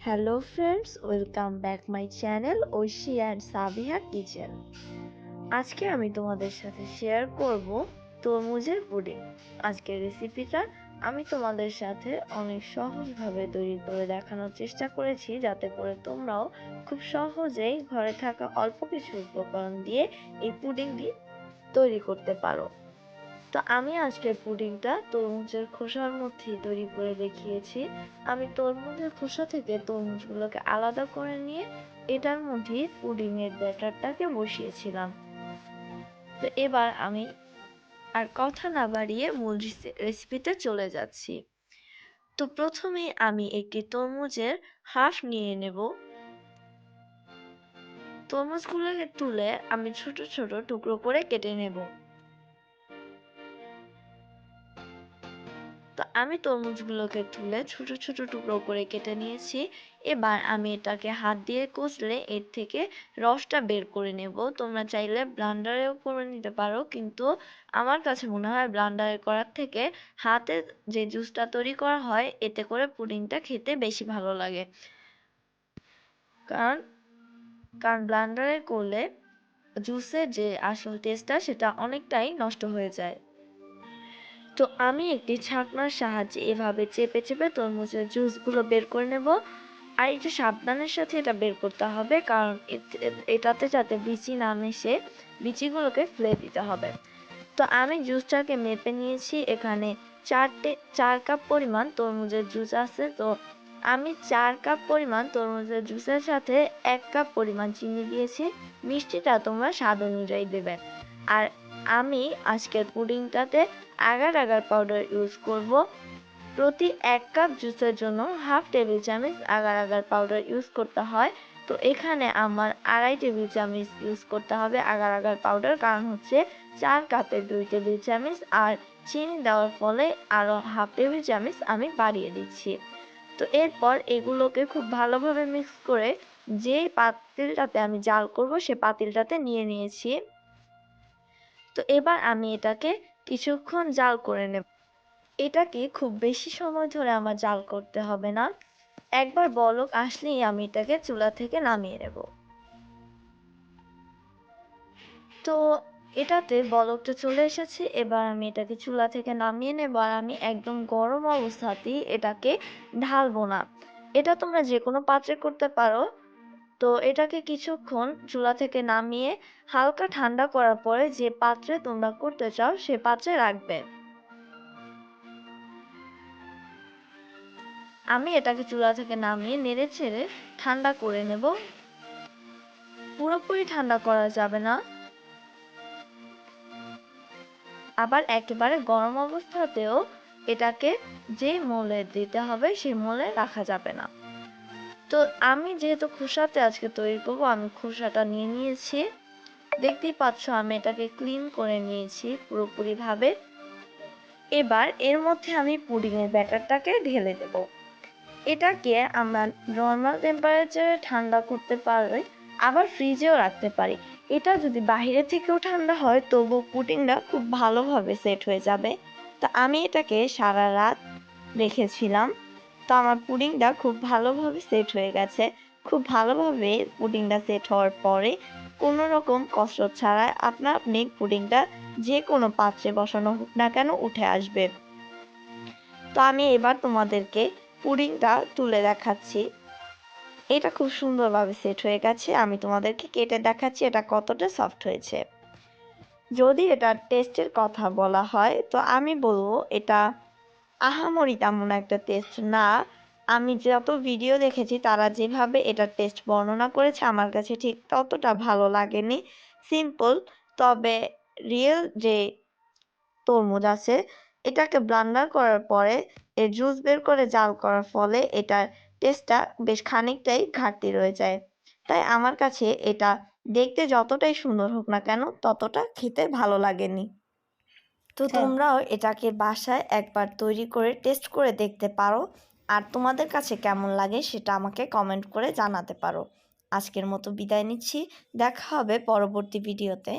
Hello friends welcome back my channel Oishi and Sabiha kitchen আজকে আমি তোমাদের সাথে শেয়ার করব তরমুজের পুডিং। আজকের রেসিপিটা আমি তোমাদের সাথে অনেক সহজভাবে তৈরি করে দেখানোর চেষ্টা করেছি, যাতে করে তোমরাও খুব সহজেই ঘরে থাকা অল্প কিছু উপকরণ দিয়ে এই পুডিংটি তৈরি করতে পারো। তো আমি আজকের পুডিংটা তরমুজের খোসার মধ্যেই তৈরি করে দেখিয়েছি। আমি তরমুজের খোসা থেকে তরমুজগুলোকে আলাদা করে নিয়ে এটার মধ্যে পুডিংয়ের ব্যাটারটাকে বসিয়েছিলাম। তো এবার আমি আর কথা না বাড়িয়ে মূল রেসিপিতে চলে যাচ্ছি। তো প্রথমে আমি একটি তরমুজের হাফ নিয়ে নেব। তরমুজগুলোকে তুলে আমি ছোট ছোট টুকরো করে কেটে নেব। তো আমি তরমুজগুলোকে তুলে ছোট ছোট টুকরো করে কেটে নিয়েছি। এবার আমি এটাকে হাত দিয়ে কষলে এর থেকে রসটা বের করে নেব। তোমরা চাইলে ব্লান্ডারেও করে নিতে পারো, কিন্তু আমার কাছে মনে হয় ব্লান্ডারে করার থেকে হাতে যে জুসটা তৈরি করা হয়, এতে করে পুডিংটা খেতে বেশি ভালো লাগে। কারণ কারণ ব্লান্ডারে করলে জুসের যে আসল টেস্টটা সেটা অনেকটাই নষ্ট হয়ে যায়। তো আমি একটি ছাঁকনার সাহায্যে এভাবে চেপে চেপে তরমুজের জুসগুলো বের করে নেব। আর একটু সাবধানের সাথে এটা বের করতে হবে, কারণ এটাতে যাতে বিচি না মিশে, বিচিগুলোকে ফেলে দিতে হবে। তো আমি জুসটাকে মেপে নিয়েছি, এখানে চারটে, চার কাপ পরিমাণ তরমুজের জুস আছে। তো আমি চার কাপ পরিমাণ তরমুজের জুসের সাথে এক কাপ পরিমাণ চিনি দিয়েছি, মিষ্টিটা তোমরা স্বাদ অনুযায়ী দেবে। আর আমি আজকের পুডিংটাতে আগার আগার পাউডার ইউজ করব। প্রতি এক কাপ জুসের জন্য হাফ টেবিল চামচ আগার আগার পাউডার ইউজ করতে হয়। তো এখানে আমার আড়াই টেবিল চামচ ইউজ করতে হবে আগার আগার পাউডার কারণ হচ্ছে চার কাপের দুই টেবিল চামচ আর চিনি দেওয়ার ফলে আরও হাফ টেবিল চামচ আমি বাড়িয়ে দিচ্ছি। তো এরপর এগুলোকে খুব ভালোভাবে মিক্স করে যে পাতিলটাতে আমি জাল করব, সে পাতিলটাতে নিয়ে নিয়েছি। তো এবার আমি এটাকে কিছুক্ষণ জাল করে নেব। এটাকে খুব বেশি সময় ধরে আমার জাল করতে হবে না। একবার বলক আসলেই আমি এটাকে চুলা থেকে নামিয়ে নেব। তো এটাতে বলকটা চলে এসেছে, এবার আমি এটাকে চুলা থেকে নামিয়ে নেব আর আমি একদম গরম অবস্থাতেই এটাকে ঢালবো না। এটা তোমরা যে কোনো পাত্রে করতে পারো। তো এটাকে কিছুক্ষণ চুলা থেকে নামিয়ে হালকা ঠান্ডা করার পরে যে পাত্রে তোমরা করতে চাও সে পাত্রে রাখবে। আমি এটাকে চুলা থেকে নামিয়ে নেড়ে ছেড়ে ঠান্ডা করে নেব। পুরোপুরি ঠান্ডা করা যাবে না। আবার একেবারে গরম অবস্থাতেও এটাকে যে মোলে দিতে হবে সেই মোলে রাখা যাবে না। তো আমি যেহেতু খোসাতে আজকে তৈরি করব, আমি খোসাটা নিয়ে নিয়েছি। দেখতেই পাচ্ছ আমি এটাকে ক্লিন করে নিয়েছি পুরোপুরিভাবে। এবার এর মধ্যে আমি পুডিংয়ের ব্যাটারটাকে ঢেলে দেব। এটাকে আমরা নর্মাল টেম্পারেচারে ঠান্ডা করতে পারি আবার ফ্রিজেও রাখতে পারি। এটা যদি বাইরে থেকেও ঠান্ডা হয়, তবু পুডিংটা খুব ভালোভাবে সেট হয়ে যাবে। তা আমি এটাকে সারা রাত রেখেছিলাম। তো আমার পুডিংটা খুব ভালোভাবে সেট হয়ে গেছে। খুব ভালোভাবে পুডিংটা সেট হওয়ার পরে কোনো রকম কসরত ছাড়াই আপনা আপনি পুডিংটা যে কোনো পাত্রে বসানো হোক না কেন উঠে আসবে। তো আমি এবার তোমাদেরকে পুডিংটা তুলে দেখাচ্ছি। এটা খুব সুন্দরভাবে সেট হয়ে গেছে। আমি তোমাদেরকে কেটে দেখাচ্ছি এটা কতটা সফট হয়েছে। যদি এটা টেস্টের কথা বলা হয়, তো আমি বলব এটা আহামরি তেমন একটা টেস্ট না। আমি যত ভিডিও দেখেছি, তারা যেভাবে এটার টেস্ট বর্ণনা করেছে, আমার কাছে ঠিক ততটা ভালো লাগেনি। সিম্পল তবে রিয়েল যে তরমুজ আছে, এটাকে ব্লান্ডার করার পরে, এর জুস বের করে জাল করার ফলে এটার টেস্টটা বেশ খানিকটাই ঘাটতি রয়ে যায়। তাই আমার কাছে এটা দেখতে যতটাই সুন্দর হোক না কেন, ততটা খেতে ভালো লাগেনি। তো হ্যাঁ। তোমরাও এটাকে বাসায় একবার তৈরি করে টেস্ট করে দেখতে পারো। আর তোমাদের কাছে কেমন লাগে সেটা আমাকে কমেন্ট করে জানাতে পারো। আজকের মতো বিদায় নিচ্ছি। দেখা হবে পরবর্তী ভিডিওতে